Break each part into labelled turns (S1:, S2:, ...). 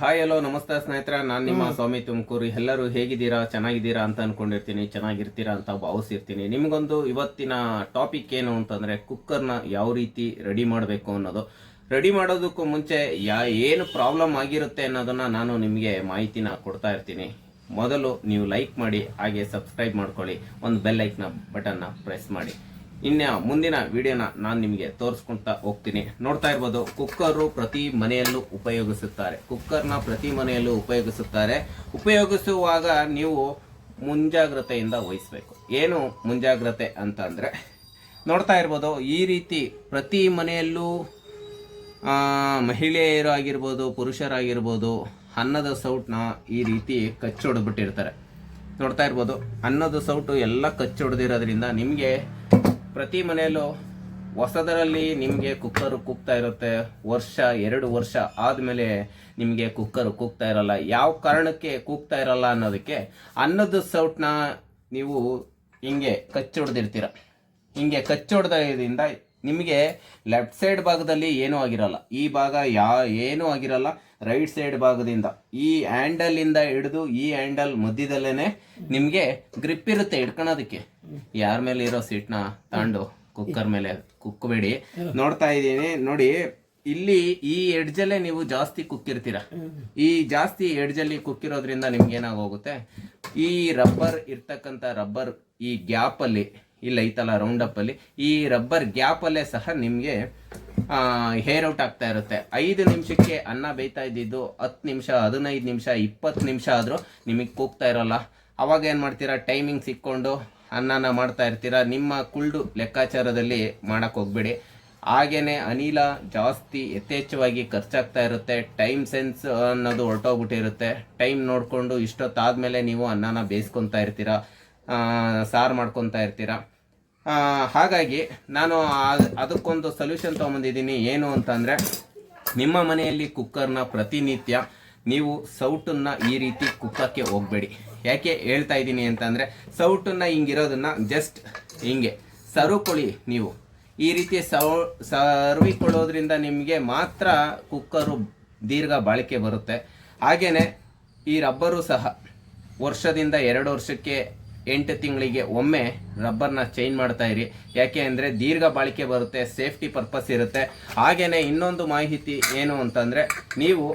S1: Hi hello ನಮಸ್ತೆ ಸ್ನೇಹಿತರೆ. ನಾನು ನಿಮ್ಮ ಸ್ವಾಮಿ ತುಮಕೂರು. ಎಲ್ಲರೂ ಹೇಗಿದ್ದೀರಾ? ಚೆನ್ನಾಗಿದ್ದೀರಾ ಅಂತ ಅನ್ಕೊಂಡಿರ್ತೀನಿ. ಚೆನ್ನಾಗಿರ್ತೀರಾ ಅಂತ ಭಾವಿಸಿರ್ತೀನಿ ನಿಮಗೊಂದು ಇವತ್ತಿನ ಟಾಪಿಕ್ ಏನು ಅಂತಂದ್ರೆ ಕುಕ್ಕರ್ನ ಯಾವ ರೀತಿ ರೆಡಿ ಮಾಡಬೇಕು ಅನ್ನೋದು. ರೆಡಿ ಮಾಡೋದಕ್ಕೂ ಮುಂಚೆ ಯಾ ಏನು ಪ್ರಾಬ್ಲಮ್ ಆಗಿರುತ್ತೆ ಅನ್ನೋದನ್ನ ನಾನು ನಿಮಗೆ ಮಾಹಿತಿನ ಕೊಡ್ತಾ ಇರ್ತೀನಿ. ಮೊದಲು ನೀವು ಲೈಕ್ ಮಾಡಿ ಹಾಗೆ ಸಬ್ಸ್ಕ್ರೈಬ್ ಮಾಡ್ಕೊಳ್ಳಿ. ಒಂದು ಬೆಲ್ ಐಕ್ನ ಬಟನ್ನ ಪ್ರೆಸ್ ಮಾಡಿ. ಇನ್ನ ಮುಂದಿನ ವಿಡಿಯೋನ ನಾನು ನಿಮಗೆ ತೋರಿಸ್ಕೊಳ್ತಾ ಹೋಗ್ತೀನಿ. ನೋಡ್ತಾ ಇರ್ಬೋದು, ಕುಕ್ಕರು ಪ್ರತಿ ಮನೆಯಲ್ಲೂ ಉಪಯೋಗಿಸುತ್ತಾರೆ. ಕುಕ್ಕರ್ನ ಪ್ರತಿ ಮನೆಯಲ್ಲೂ ಉಪಯೋಗಿಸುತ್ತಾರೆ. ಉಪಯೋಗಿಸುವಾಗ ನೀವು ಮುಂಜಾಗ್ರತೆಯಿಂದ ವಹಿಸಬೇಕು. ಏನು ಮುಂಜಾಗ್ರತೆ ಅಂತಂದರೆ, ನೋಡ್ತಾ ಇರ್ಬೋದು, ಈ ರೀತಿ ಪ್ರತಿ ಮನೆಯಲ್ಲೂ ಮಹಿಳೆಯರು ಆಗಿರ್ಬೋದು ಪುರುಷರಾಗಿರ್ಬೋದು, ಅನ್ನದ ಸೌಟ್ನ ಈ ರೀತಿ ಕಚ್ಚೊಡ್ಬಿಟ್ಟಿರ್ತಾರೆ. ನೋಡ್ತಾ ಇರ್ಬೋದು, ಅನ್ನದ ಸೌಟು ಎಲ್ಲ ಕಚ್ಚೊಡ್ದಿರೋದ್ರಿಂದ ನಿಮಗೆ ಪ್ರತಿ ಮನೆಯಲ್ಲೂ ಹೊಸದರಲ್ಲಿ ನಿಮಗೆ ಕುಕ್ಕರು ಕುಗ್ತಾ ಇರುತ್ತೆ. ವರ್ಷ, ಎರಡು ವರ್ಷ ಆದಮೇಲೆ ನಿಮಗೆ ಕುಕ್ಕರು ಕೂಗ್ತಾ ಇರಲ್ಲ. ಯಾವ ಕಾರಣಕ್ಕೆ ಕೂಗ್ತಾ ಇರಲ್ಲ ಅನ್ನೋದಕ್ಕೆ ಅನ್ನದ ಸೌಟ್ನ ನೀವು ಹಿಂಗೆ ಕಚ್ಚೊಡ್ದಿರ್ತೀರ. ಹಿಂಗೆ ಕಚ್ಚೊಡ್ದಿಂದ ನಿಮಗೆ ಲೆಫ್ಟ್ ಸೈಡ್ ಭಾಗದಲ್ಲಿ ಏನೂ ಆಗಿರಲ್ಲ. ಈ ಭಾಗ ಯಾ, ಏನೂ ಆಗಿರಲ್ಲ. ರೈಟ್ ಸೈಡ್ ಭಾಗದಿಂದ. ಈ ಹ್ಯಾಂಡಲ್ ಇಂದ ಹಿಡಿದು ಈ ಹ್ಯಾಂಡಲ್ ಮಧ್ಯದಲ್ಲೇನೆ ನಿಮಗೆ ಗ್ರಿಪ್ ಇರುತ್ತೆ ಹಿಡ್ಕೊಳೋದಕ್ಕೆ. ಯಾರ ಮೇಲೆ ಇರೋ ಸೀಟ್ನ ತಗೊಂಡು ಕುಕ್ಕರ್ ಮೇಲೆ ಕುಕ್ಕಬೇಡಿ ನೋಡ್ತಾ ಇದ್ದೀನಿ. ನೋಡಿ, ಇಲ್ಲಿ ಈ ಎಡ್ಜಲ್ಲೇ ನೀವು ಜಾಸ್ತಿ ಕುಕ್ಕಿರ್ತೀರ ಈ ಜಾಸ್ತಿ ಎಡ್ಜಲ್ಲಿ ಕುಕ್ಕಿರೋದ್ರಿಂದ ನಿಮ್ಗೆ ಏನಾಗೋಗುತ್ತೆ? ಈ ರಬ್ಬರ್ ಇರ್ತಕ್ಕಂಥ ರಬ್ಬರ್ ಈ ಗ್ಯಾಪ್ ಅಲ್ಲಿ ಇಲ್ಲ ಐತಲ್ಲ ಅಲ್ಲಿ ಈ ರಬ್ಬರ್ ಗ್ಯಾಪ್ ಅಲ್ಲೇ ಸಹ ನಿಮಗೆ ಹೇರ್ ಔಟ್ ಆಗ್ತಾ ಇರುತ್ತೆ. ಐದು ನಿಮಿಷಕ್ಕೆ ಅನ್ನ ಬೇಯ್ತಾ ಇದ್ದಿದ್ದು ಹತ್ತು ನಿಮಿಷ, ಹದಿನೈದು ನಿಮಿಷ, ಇಪ್ಪತ್ತು ನಿಮಿಷ ಆದ್ರೂ ನಿಮಗೆ ಕೂಗ್ತಾ ಇರೋಲ್ಲ. ಅವಾಗ ಏನು ಮಾಡ್ತೀರಾ? ಟೈಮಿಂಗ್ ಸಿಕ್ಕೊಂಡು ಅನ್ನನ ಮಾಡ್ತಾ ಇರ್ತೀರಾ? ನಿಮ್ಮ ಕುಳ್ಳು ಲೆಕ್ಕಾಚಾರದಲ್ಲಿ ಮಾಡಕ್ ಹೋಗ್ಬೇಡಿ. ಹಾಗೇನೆ ಅನಿಲ ಜಾಸ್ತಿ ಯಥೇಚ್ಛವಾಗಿ ಖರ್ಚಾಗ್ತಾ ಇರುತ್ತೆ. ಟೈಮ್ ಸೆನ್ಸ್ ಅನ್ನೋದು ಹೊರಟೋಗ್ಬಿಟ್ಟಿರುತ್ತೆ. ಟೈಮ್ ನೋಡಿಕೊಂಡು ಇಷ್ಟೊತ್ತಾದ್ಮೇಲೆ ನೀವು ಅನ್ನನ ಬೇಯಿಸ್ಕೊತಾ ಇರ್ತೀರಾ? ಸಾರು ಮಾಡ್ಕೊತಾ ಇರ್ತೀರ? ಹಾಗಾಗಿ ನಾನು ಅದಕ್ಕೊಂದು ಸೊಲ್ಯೂಷನ್ ತೊಗೊಂಬಂದಿದ್ದೀನಿ. ಏನು ಅಂತಂದರೆ, ನಿಮ್ಮ ಮನೆಯಲ್ಲಿ ಕುಕ್ಕರ್ನ ಪ್ರತಿನಿತ್ಯ ನೀವು ಸೌಟನ್ನ ಈ ರೀತಿ ಕುಕ್ಕಕ್ಕೆ ಹೋಗ್ಬೇಡಿ. ಯಾಕೆ ಹೇಳ್ತಾ ಇದ್ದೀನಿ ಅಂತಂದರೆ, ಸೌಟನ್ನ ಹಿಂಗಿರೋದನ್ನ ಜಸ್ಟ್ ಹಿಂಗೆ ಸರುಕೊಳ್ಳಿ ನೀವು. ಈ ರೀತಿ ಸೌ, ಸರ್ವಿಕೊಳ್ಳೋದ್ರಿಂದ ನಿಮಗೆ ಮಾತ್ರ ಕುಕ್ಕರು ದೀರ್ಘ ಬಾಳಿಕೆ ಬರುತ್ತೆ. ಹಾಗೆಯೇ ಈ ರಬ್ಬರು ಸಹ ವರ್ಷದಿಂದ ಎರಡು ವರ್ಷಕ್ಕೆ ಎಂಟು ತಿಂಗಳಿಗೆ ಒಮ್ಮೆ ರಬ್ಬರ್ನ ಚೇಂಜ್ ಮಾಡ್ತಾ ಇರಿ. ಯಾಕೆ ಅಂದರೆ ದೀರ್ಘ ಬಾಳಿಕೆ ಬರುತ್ತೆ, ಸೇಫ್ಟಿ ಪರ್ಪಸ್ ಇರುತ್ತೆ. ಹಾಗೇ ಇನ್ನೊಂದು ಮಾಹಿತಿ ಏನು ಅಂತಂದರೆ ನೀವು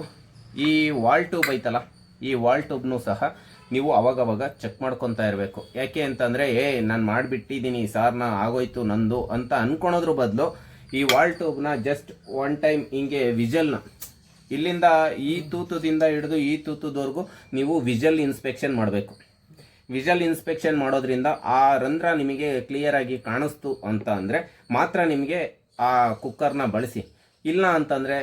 S1: ಈ ವಾಲ್ ಟ್ಯೂಬ್ ಐತಲ್ಲ, ಈ ವಾಲ್ ಟ್ಯೂಬ್ನು ಸಹ ನೀವು ಅವಾಗವಾಗ ಚೆಕ್ ಮಾಡ್ಕೊತಾ ಇರಬೇಕು. ಯಾಕೆ ಅಂತಂದರೆ, ಏ, ನಾನು ಮಾಡಿಬಿಟ್ಟಿದ್ದೀನಿ ಸಾರ್ನ ಆಗೋಯ್ತು ನಂದು ಅಂತ ಅಂದ್ಕೊಳೋದ್ರ ಬದಲು ಈ ವಾಲ್ ಟ್ಯೂಬ್ನ ಜಸ್ಟ್ ಒನ್ ಟೈಮ್ ಹಿಂಗೆ ವಿಜಲ್ನ ಇಲ್ಲಿಂದ ಈ ತೂತದಿಂದ ಹಿಡಿದು ಈ ತೂತದವರೆಗೂ ನೀವು ವಿಜಲ್ ಇನ್ಸ್ಪೆಕ್ಷನ್ ಮಾಡಬೇಕು. ವಿಜಲ್ ಇನ್ಸ್ಪೆಕ್ಷನ್ ಮಾಡೋದ್ರಿಂದ ಆ ರಂಧ್ರ ನಿಮಗೆ ಕ್ಲಿಯರ್ ಆಗಿ ಕಾಣಿಸ್ತು ಅಂತ ಅಂದರೆ ಮಾತ್ರ ನಿಮಗೆ ಆ ಕುಕ್ಕರ್ನ ಬಳಸಿ. ಇಲ್ಲ ಅಂತಂದರೆ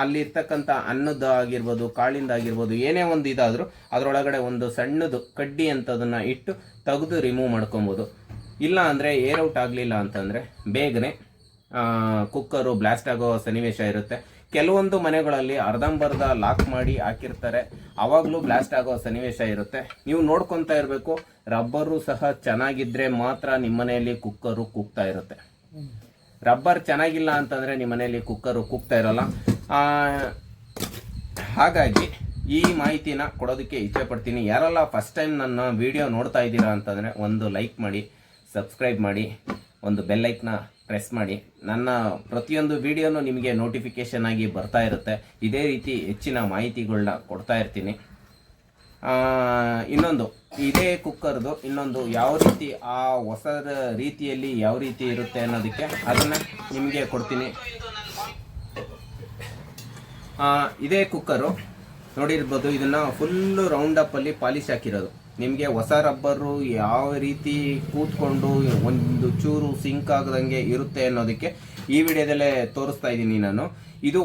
S1: ಅಲ್ಲಿರ್ತಕ್ಕಂಥ ಅನ್ನದ ಆಗಿರ್ಬೋದು, ಕಾಳಿಂದ ಆಗಿರ್ಬೋದು, ಏನೇ ಒಂದು ಇದಾದರೂ ಅದರೊಳಗಡೆ ಒಂದು ಸಣ್ಣದು ಕಡ್ಡಿ ಅಂತದನ್ನು ಇಟ್ಟು ತೆಗೆದು ರಿಮೂವ್ ಮಾಡ್ಕೊಬೋದು. ಇಲ್ಲ ಅಂದರೆ ಏರ್ ಔಟ್ ಆಗಲಿಲ್ಲ ಅಂತಂದರೆ ಬೇಗನೆ ಕುಕ್ಕರು ಬ್ಲಾಸ್ಟ್ ಆಗೋ ಸನ್ನಿವೇಶ ಇರುತ್ತೆ. ಕೆಲವೊಂದು ಮನೆಗಳಲ್ಲಿ ಅರ್ಧಂಬರ್ಧ ಲಾಕ್ ಮಾಡಿ ಹಾಕಿರ್ತಾರೆ. ಅವಾಗಲೂ ಬ್ಲಾಸ್ಟ್ ಆಗೋ ಸನ್ನಿವೇಶ ಇರುತ್ತೆ. ನೀವು ನೋಡ್ಕೊತಾ ಇರಬೇಕು. ರಬ್ಬರು ಸಹ ಚೆನ್ನಾಗಿದ್ರೆ ಮಾತ್ರ ನಿಮ್ಮ ಮನೆಯಲ್ಲಿ ಕುಕ್ಕರು ಕೂಗ್ತಾ ಇರುತ್ತೆ. ರಬ್ಬರ್ ಚೆನ್ನಾಗಿಲ್ಲ ಅಂತಂದ್ರೆ ನಿಮ್ಮ ಮನೆಯಲ್ಲಿ ಕುಕ್ಕರು ಕೂಗ್ತಾ ಇರಲ್ಲ. ಹಾಗಾಗಿ ಈ ಮಾಹಿತಿನ ಕೊಡೋದಕ್ಕೆ ಇಚ್ಛೆ ಪಡ್ತೀನಿ. ಯಾರೆಲ್ಲ ಫಸ್ಟ್ ಟೈಮ್ ನನ್ನ ವಿಡಿಯೋ ನೋಡ್ತಾ ಇದ್ದೀರಾ ಅಂತಂದರೆ ಒಂದು ಲೈಕ್ ಮಾಡಿ ಸಬ್ಸ್ಕ್ರೈಬ್ ಮಾಡಿ, ಒಂದು ಬೆಲ್ಲೈಕ್ನ ಪ್ರೆಸ್ ಮಾಡಿ. ನನ್ನ ಪ್ರತಿಯೊಂದು ವಿಡಿಯೋನು ನಿಮಗೆ ನೋಟಿಫಿಕೇಶನ್ ಆಗಿ ಬರ್ತಾ ಇರುತ್ತೆ. ಇದೇ ರೀತಿ ಹೆಚ್ಚಿನ ಮಾಹಿತಿಗಳನ್ನ ಕೊಡ್ತಾ ಇರ್ತೀನಿ. ಇನ್ನೊಂದು, ಇದೇ ಕುಕ್ಕರ್ದು ಇನ್ನೊಂದು ಯಾವ ರೀತಿ ಆ ಹೊಸ ರೀತಿಯಲ್ಲಿ ಯಾವ ರೀತಿ ಇರುತ್ತೆ ಅನ್ನೋದಕ್ಕೆ ಅದನ್ನು ನಿಮಗೆ ಕೊಡ್ತೀನಿ. ಇದೇ ಕುಕ್ಕರು ನೋಡಿರ್ಬೋದು ಇದನ್ನು ಫುಲ್ಲು ರೌಂಡಪ್ಪಲ್ಲಿ ಪಾಲಿಶ್ ಹಾಕಿರೋದು. ನಿಮಗೆ ಹೊಸ ರಬ್ಬರು ಯಾವ ರೀತಿ ಕೂತ್ಕೊಂಡು ಒಂದು ಚೂರು ಸಿಂಕ್ ಆಗದಂಗೆ ಇರುತ್ತೆ ಅನ್ನೋದಕ್ಕೆ ಈ ವಿಡಿಯೋದಲ್ಲೇ ತೋರಿಸ್ತಾ ಇದ್ದೀನಿ ನಾನು. ಇದು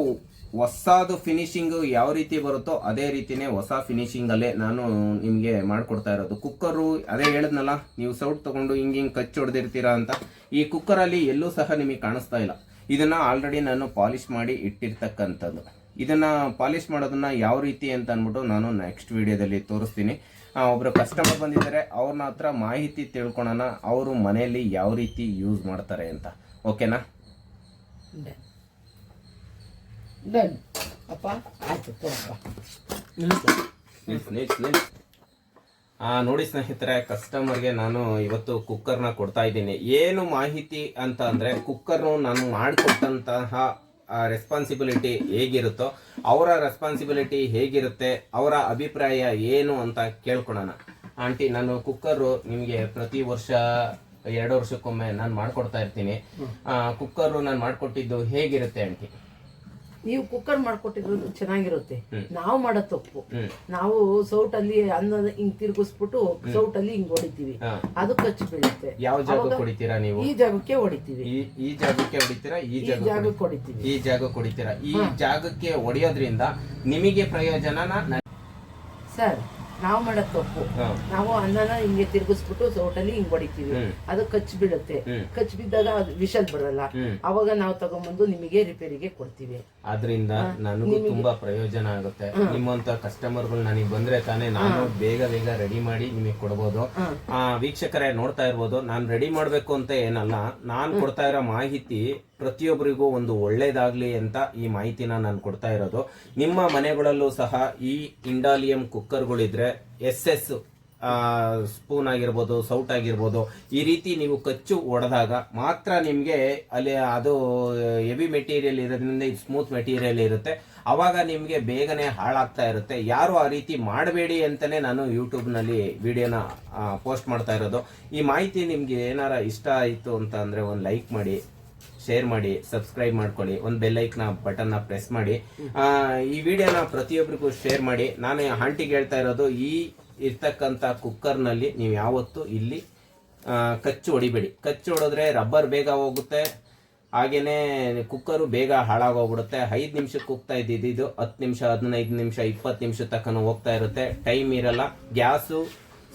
S1: ಹೊಸದು ಫಿನಿಶಿಂಗ್ ಯಾವ ರೀತಿ ಬರುತ್ತೋ ಅದೇ ರೀತಿನೇ ಹೊಸ ಫಿನಿಶಿಂಗ್ ಅಲ್ಲೇ ನಾನು ನಿಮಗೆ ಮಾಡಿಕೊಡ್ತಾ ಇರೋದು. ಕುಕ್ಕರು ಅದೇ ಹೇಳಿದ್ನಲ್ಲ, ನೀವು ಸೌಟ್ ತೊಗೊಂಡು ಹಿಂಗೆ ಹಿಂಗೆ ಕಚ್ಚಿ ಹೊಡೆದಿರ್ತೀರಾ ಅಂತ. ಈ ಕುಕ್ಕರಲ್ಲಿ ಎಲ್ಲೂ ಸಹ ನಿಮಗೆ ಕಾಣಿಸ್ತಾ ಇಲ್ಲ. ಇದನ್ನ ಆಲ್ರೆಡಿ ನಾನು ಪಾಲಿಶ್ ಮಾಡಿ ಇಟ್ಟಿರ್ತಕ್ಕಂಥದ್ದು. ಇದನ್ನ ಪಾಲಿಶ್ ಮಾಡೋದನ್ನ ಯಾವ ರೀತಿ ಅಂತ ಅಂದ್ಬಿಟ್ಟು ನಾನು ನೆಕ್ಸ್ಟ್ ವಿಡಿಯೋದಲ್ಲಿ ತೋರಿಸ್ತೀನಿ. ಒಬ್ಬರು ಕಸ್ಟಮರ್ ಬಂದಿದ್ದಾರೆ ಅವ್ರನ್ನ ಹತ್ರ ಮಾಹಿತಿ ತಿಳ್ಕೊಳೋಣ ಅವರು ಮನೆಯಲ್ಲಿ ಯಾವ ರೀತಿ ಯೂಸ್ ಮಾಡ್ತಾರೆ ಅಂತ. ಓಕೆನಾ ನೋಡಿ ಸ್ನೇಹಿತರೆ ಕಸ್ಟಮರ್ಗೆ ನಾನು ಇವತ್ತು ಕುಕ್ಕರ್ನ ಕೊಡ್ತಾ ಇದ್ದೀನಿ. ಏನು ಮಾಹಿತಿ ಅಂತ ಅಂದರೆ ಕುಕ್ಕರ್ನು ನಾನು ಮಾಡಿಕೊಟ್ಟಂತಹ ರೆಸ್ಪಾನ್ಸಿಬಿಲಿಟಿ ಹೇಗಿರುತ್ತೋ ಅವರ ರೆಸ್ಪಾನ್ಸಿಬಿಲಿಟಿ ಹೇಗಿರುತ್ತೆ ಅವರ ಅಭಿಪ್ರಾಯ ಏನು ಅಂತ ಕೇಳ್ಕೊಳೋಣ. ಆಂಟಿ ನಾನು ಕುಕ್ಕರು ನಿಮಗೆ ಪ್ರತಿ ವರ್ಷ ಎರಡು ವರ್ಷಕ್ಕೊಮ್ಮೆ ನಾನು ಮಾಡ್ಕೊಡ್ತಾ ಇರ್ತೀನಿ. ಕುಕ್ಕರು ನಾನು ಮಾಡಿಕೊಟ್ಟಿದ್ದು ಹೇಗಿರುತ್ತೆ ಆಂಟಿ
S2: ನೀವು ಕುಕ್ಕರ್ ಮಾಡ್ಕೊಟ್ಟಿರೋದು ಚೆನ್ನಾಗಿರುತ್ತೆ. ನಾವು ಮಾಡೋ ತಪ್ಪು. ನಾವು ಸೌಟಲ್ಲಿ ಅನ್ನ ಹಿಂಗ್ ತಿರುಗಿಸ್ಬಿಟ್ಟು ಸೌಟಲ್ಲಿ ಹಿಂಗ್ ಹೊಡಿತೀವಿ. ಅದು ಕಚ್ಚಿ ಬೀಳುತ್ತೆ.
S1: ಯಾವ
S2: ಜಾಗಕ್ಕೆ
S1: ಹೊಡಿತೀರಾ ನೀವು?
S2: ಈ ಜಾಗಕ್ಕೆ ಹೊಡಿತೀವಿ.
S1: ಈ ಜಾಗಕ್ಕೆ ಹೊಡಿತೀರಾ? ಈ
S2: ಈ
S1: ಜಾಗ
S2: ಜಾಗಕ್ಕೆ ಹೊಡಿತೀವಿ.
S1: ಈ ಜಾಗಕ್ಕೆ ಹೊಡಿತೀರಾ? ಈ ಜಾಗಕ್ಕೆ ಹೊಡೆಯೋದ್ರಿಂದ ನಿಮಗೆ ಪ್ರಯೋಜನನ
S2: ಸರ್ ನಾವು ಮಾಡೋ ತಪ್ಪು. ನಾವು ಅನ್ನನ ಹಿಂಗೆ ತಿರುಗಿಸ್ಬಿಟ್ಟು ಸೌಟಲ್ಲಿ ಹಿಂಗ್ ಹೊಡಿತೀವಿ. ಅದು ಕಚ್
S1: ಬಿಡುತ್ತೆ.
S2: ಕಚ್ ಬಿದ್ದಾಗ ಅದು ವಿಷಲ್ ಬರಲ್ಲ. ಅವಾಗ ನಾವು ತಗೊಂಡ್ಬಂದು ನಿಮಗೆ ರಿಪೇರಿಗೆ ಕೊಡ್ತೀವಿ.
S1: ಆದ್ರಿಂದ ನನಗೂ ತುಂಬಾ ಪ್ರಯೋಜನ ಆಗುತ್ತೆ. ನಿಮ್ಮಂತ ಕಸ್ಟಮರ್ಗಳು ನನಗೆ ಬಂದ್ರೆ ತಾನೇ ನಾನು ಬೇಗ ಬೇಗ ರೆಡಿ ಮಾಡಿ ನಿಮಗೆ ಕೊಡ್ಬೋದು. ಆ ವೀಕ್ಷಕರೇ ನೋಡ್ತಾ ಇರ್ಬೋದು ನಾನು ರೆಡಿ ಮಾಡ್ಬೇಕು ಅಂತ ಏನಲ್ಲ ನಾನು ಕೊಡ್ತಾ ಇರೋ ಮಾಹಿತಿ ಪ್ರತಿಯೊಬ್ಬರಿಗೂ ಒಂದು ಒಳ್ಳೇದಾಗ್ಲಿ ಅಂತ ಈ ಮಾಹಿತಿನ ನಾನು ಕೊಡ್ತಾ ಇರೋದು. ನಿಮ್ಮ ಮನೆಗಳಲ್ಲೂ ಸಹ ಈ ಇಂಡಾಲಿಯಂ ಕುಕ್ಕರ್ಗಳಿದ್ರೆ ಎಸ್ ಎಸ್ ಸ್ಪೂನ್ ಆಗಿರ್ಬೋದು, ಸೌಟ್ ಆಗಿರ್ಬೋದು, ಈ ರೀತಿ ನೀವು ಕಚ್ಚು ಒಡೆದಾಗ ಮಾತ್ರ ನಿಮಗೆ ಅಲ್ಲಿ ಅದು ಹೆವಿ ಮೆಟೀರಿಯಲ್ ಇರೋದ್ರಿಂದ ಸ್ಮೂತ್ ಮೆಟೀರಿಯಲ್ ಇರುತ್ತೆ. ಅವಾಗ ನಿಮಗೆ ಬೇಗನೆ ಹಾಳಾಗ್ತಾ ಇರುತ್ತೆ. ಯಾರು ಆ ರೀತಿ ಮಾಡಬೇಡಿ ಅಂತಲೇ ನಾನು ಯೂಟ್ಯೂಬ್ನಲ್ಲಿ ವಿಡಿಯೋನ ಪೋಸ್ಟ್ ಮಾಡ್ತಾ ಇರೋದು. ಈ ಮಾಹಿತಿ ನಿಮಗೆ ಏನಾರ ಇಷ್ಟ ಆಯಿತು ಅಂತ ಅಂದರೆ ಒಂದು ಲೈಕ್ ಮಾಡಿ. ಶೇರ್ ಮಾಡಿ ಸಬ್ಸ್ಕ್ರೈಬ್ ಮಾಡ್ಕೊಳ್ಳಿ, ಒಂದು ಬೆಲ್ಲೈಕ್ನ ಬಟನ್ನ ಪ್ರೆಸ್ ಮಾಡಿ. ಈ ವಿಡಿಯೋನ ಪ್ರತಿಯೊಬ್ಬರಿಗೂ ಶೇರ್ ಮಾಡಿ. ನಾನು ಆಂಟಿಗೆ ಹೇಳ್ತಾ ಇರೋದು, ಈ ಇರ್ತಕ್ಕಂಥ ಕುಕ್ಕರ್ನಲ್ಲಿ ನೀವು ಯಾವತ್ತೂ ಇಲ್ಲಿ ಕಚ್ಚು ಹೊಡಿಬೇಡಿ. ಕಚ್ಚು ಹೊಡೆದ್ರೆ ರಬ್ಬರ್ ಬೇಗ ಹೋಗುತ್ತೆ. ಹಾಗೇನೆ ಕುಕ್ಕರು ಬೇಗ ಹಾಳಾಗೋಗ್ಬಿಡುತ್ತೆ. ಐದು ನಿಮಿಷಕ್ಕೆ ಹೋಗ್ತಾ ಇದ್ದಿದ್ದು ಹತ್ತು ನಿಮಿಷ, ಹದಿನೈದು ನಿಮಿಷ, ಇಪ್ಪತ್ತು ನಿಮಿಷ ತಕ್ಕನೂ ಹೋಗ್ತಾ ಇರುತ್ತೆ. ಟೈಮ್ ಇರಲ್ಲ. ಗ್ಯಾಸು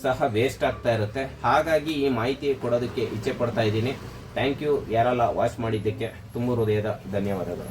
S1: ಸಹ ವೇಸ್ಟ್ ಆಗ್ತಾ ಇರುತ್ತೆ. ಹಾಗಾಗಿ ಈ ಮಾಹಿತಿ ಕೊಡೋದಕ್ಕೆ ಇಚ್ಛೆ ಪಡ್ತಾ ಇದ್ದೀನಿ. ಥ್ಯಾಂಕ್ ಯು ಯಾರೆಲ್ಲ ವಾಚ್ ಮಾಡಿದ್ದಕ್ಕೆ ತುಂಬ ಹೃದಯದ ಧನ್ಯವಾದಗಳು.